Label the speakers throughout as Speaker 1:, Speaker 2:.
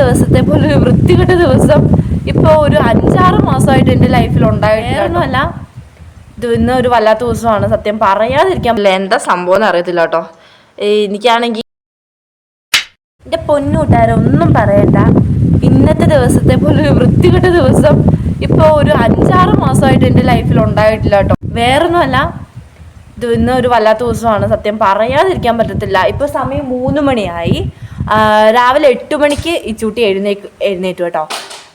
Speaker 1: ദിവസത്തെ പോലെ ഒരു വൃത്തികെട്ട ദിവസം ഇപ്പോൾ ഒരു അഞ്ചാറ് മാസമായിട്ട് എന്റെ ലൈഫിൽ ഉണ്ടായിട്ടില്ല ഇത് ഇന്ന് ഒരു വല്ലാത്ത ദിവസമാണ് സത്യം പറയാതിരിക്കാൻ പറ്റില്ല. എന്താ സംഭവം എന്ന് അറിയത്തില്ല കേട്ടോ. എനിക്കാണെങ്കിൽ എന്റെ പൊന്നൂട്ടാരം ഒന്നും പറയണ്ട. ഇന്നത്തെ ദിവസത്തെ പോലെ ഒരു വൃത്തികെട്ട ദിവസം ഇപ്പോൾ ഒരു അഞ്ചാറ് മാസമായിട്ട് എന്റെ ലൈഫിൽ ഉണ്ടായിട്ടില്ല കേട്ടോ. വേറൊന്നുമല്ല ഇത് ഇന്ന് ഒരു വല്ലാത്ത ദിവസമാണ് സത്യം പറയാതിരിക്കാൻ പറ്റത്തില്ല. ഇപ്പോൾ സമയം മൂന്ന് മണിയായി. രാവിലെ എട്ട് മണിക്ക് ഈ ചൂട്ടി എഴുന്നേക്ക് എഴുന്നേറ്റു കേട്ടോ.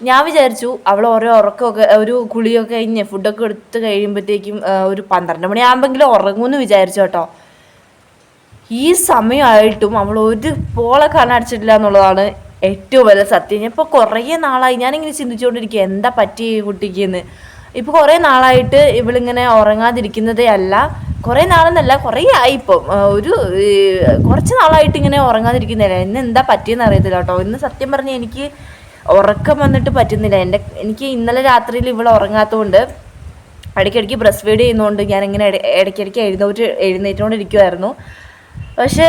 Speaker 1: ഞാൻ വിചാരിച്ചു അവൾ ഓരോ ഉറക്കമൊക്കെ ഒരു കുളിയൊക്കെ കഴിഞ്ഞ് ഫുഡൊക്കെ എടുത്ത് കഴിയുമ്പോഴത്തേക്കും ഒരു പന്ത്രണ്ട് മണിയാകുമ്പോഴെങ്കിലും ഉറങ്ങുമെന്ന് വിചാരിച്ചു കേട്ടോ. ഈ സമയമായിട്ടും അവൾ ഒരു പോളെ കാണാടിച്ചിട്ടില്ല എന്നുള്ളതാണ് ഏറ്റവും വലിയ സത്യം. ഇപ്പോൾ കുറേ നാളായി ഞാനിങ്ങനെ ചിന്തിച്ചുകൊണ്ടിരിക്കുക എന്താ പറ്റി കുട്ടിക്ക് എന്ന്. ഇപ്പോൾ കുറേ നാളായിട്ട് ഇവളിങ്ങനെ ഉറങ്ങാതിരിക്കുന്നതേ അല്ല കുറേ നാളെന്നല്ല കുറേ ആയി ഇപ്പം. ഒരു കുറച്ച് നാളായിട്ട് ഇങ്ങനെ ഉറങ്ങാതിരിക്കുന്നില്ല ഇന്ന് എന്താ പറ്റിയെന്ന് അറിയത്തില്ല കേട്ടോ. ഇന്ന് സത്യം പറഞ്ഞാൽ എനിക്ക് ഉറക്കം വന്നിട്ട് പറ്റുന്നില്ല. എന്റെ എനിക്ക് ഇന്നലെ രാത്രിയിൽ ഇവിടെ ഉറങ്ങാത്തതുകൊണ്ട് ഇടയ്ക്കിടയ്ക്ക് ബ്രസ്റ്റ് ഫീഡ് ചെയ്യുന്നതുകൊണ്ട് ഞാൻ ഇങ്ങനെ ഇട- ഇടയ്ക്കിടയ്ക്ക് എഴുന്നേറ്റ് എഴുന്നേറ്റുകൊണ്ടിരിക്കുമായിരുന്നു പക്ഷേ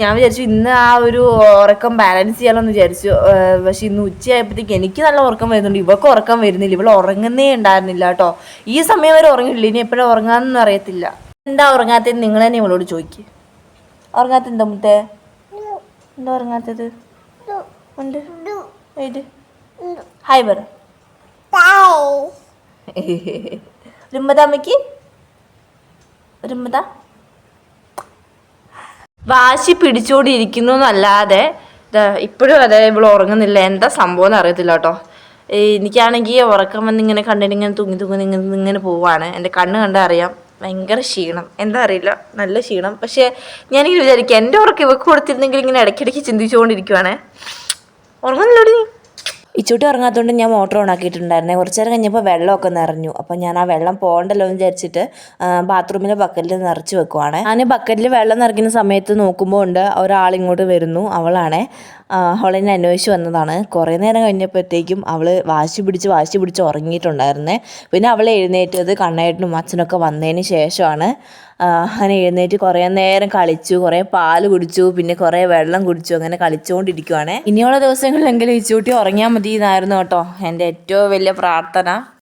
Speaker 1: ഞാൻ വിചാരിച്ചു ഇന്ന് ആ ഒരു ഉറക്കം ബാലൻസ് ചെയ്യാമെന്ന് വിചാരിച്ചു. പക്ഷെ ഇന്ന് ഉച്ചയായപ്പോഴത്തേക്ക് എനിക്ക് നല്ല ഉറക്കം വരുന്നുണ്ട്. ഇവൾക്ക് ഉറക്കം വരുന്നില്ല. ഇവൾ ഉറങ്ങുന്നേ ഉണ്ടായിരുന്നില്ല കേട്ടോ. ഈ സമയം വരെ ഉറങ്ങിയിട്ടില്ല. ഇനി എപ്പോഴും ഉറങ്ങാമെന്നൊന്നും അറിയത്തില്ല. എന്താ ഉറങ്ങാത്തത്? നിങ്ങൾ തന്നെ ഇവളോട് ചോദിക്ക്. ഉറങ്ങാത്ത എന്താ മുത്തേ? എന്താ ഉറങ്ങാത്തത്? ഉണ്ട്. ഹായ് പറ. രുമ്പതാമ്മയ്ക്ക് രുമ്പത വാശി പിടിച്ചോണ്ടിരിക്കുന്നു എന്നല്ലാതെ ഇപ്പോഴും അതെ ഇവൾ ഉറങ്ങുന്നില്ല. എന്താ സംഭവം എന്ന് അറിയത്തില്ല കേട്ടോ എനിക്കാണെങ്കിൽ ഉറക്കം വന്ന് ഇങ്ങനെ കണ്ടിട്ട് ഇങ്ങനെ തൂങ്ങി തൂങ്ങി ഇങ്ങനെ ഇങ്ങനെ പോവാണ്. എന്റെ കണ്ണ് കണ്ടാൽ അറിയാം. ഭയങ്കര ക്ഷീണം. എന്താ അറിയില്ല. നല്ല ക്ഷീണം. പക്ഷേ ഞാനിങ്ങനെ വിചാരിക്കുക എന്റെ ഉറക്കം ഇവക്ക് കൊടുത്തിരുന്നെങ്കിൽ ഇങ്ങനെ ഇടയ്ക്കിടയ്ക്ക് ചിന്തിച്ചുകൊണ്ടിരിക്കുവാണേ. ഉറങ്ങുന്നില്ലോടി നീ ഇച്ചൂട്ടി ഇറങ്ങാത്തതുകൊണ്ട് ഞാൻ മോട്ടർ ഓൺ ആക്കിയിട്ടുണ്ടായിരുന്നേ കുറച്ച് നേരം കഴിഞ്ഞപ്പോൾ വെള്ളമൊക്കെ നിറഞ്ഞു. അപ്പോൾ ഞാൻ ആ വെള്ളം പോകണ്ടല്ലോ എന്ന് വിചാരിച്ചിട്ട് ബാത്റൂമിലെ ബക്കറ്റിൽ നിറച്ച് വെക്കുവാണ്. ഞാൻ ബക്കറ്റിൽ വെള്ളം നിറയ്ക്കുന്ന സമയത്ത് നോക്കുമ്പോൾ ഉണ്ട് ഒരാൾ ഇങ്ങോട്ട് വരുന്നു. അവളാണേ. അവളെന്നെ അന്വേഷിച്ച് വന്നതാണ്. കുറേ നേരം കഴിഞ്ഞപ്പോഴത്തേക്കും അവൾ വാശി പിടിച്ച് വാശി പിടിച്ച് ഉറങ്ങിയിട്ടുണ്ടായിരുന്നേ. പിന്നെ അവൾ എഴുന്നേറ്റത് കണ്ണേട്ടനും അച്ഛനൊക്കെ വന്നതിന് ശേഷമാണ്. അങ്ങനെ എഴുന്നേറ്റ് കുറേ നേരം കളിച്ചു കുറേ പാൽ കുടിച്ചു പിന്നെ കുറേ വെള്ളം കുടിച്ചു അങ്ങനെ കളിച്ചുകൊണ്ടിരിക്കുവാണ് ഇനിയുള്ള ദിവസങ്ങളിലെങ്കിലും ഇച്ചൂട്ടി ഉറങ്ങിയാൽ മതി എന്നായിരുന്നു കേട്ടോ എന്റെ ഏറ്റവും വലിയ പ്രാർത്ഥന.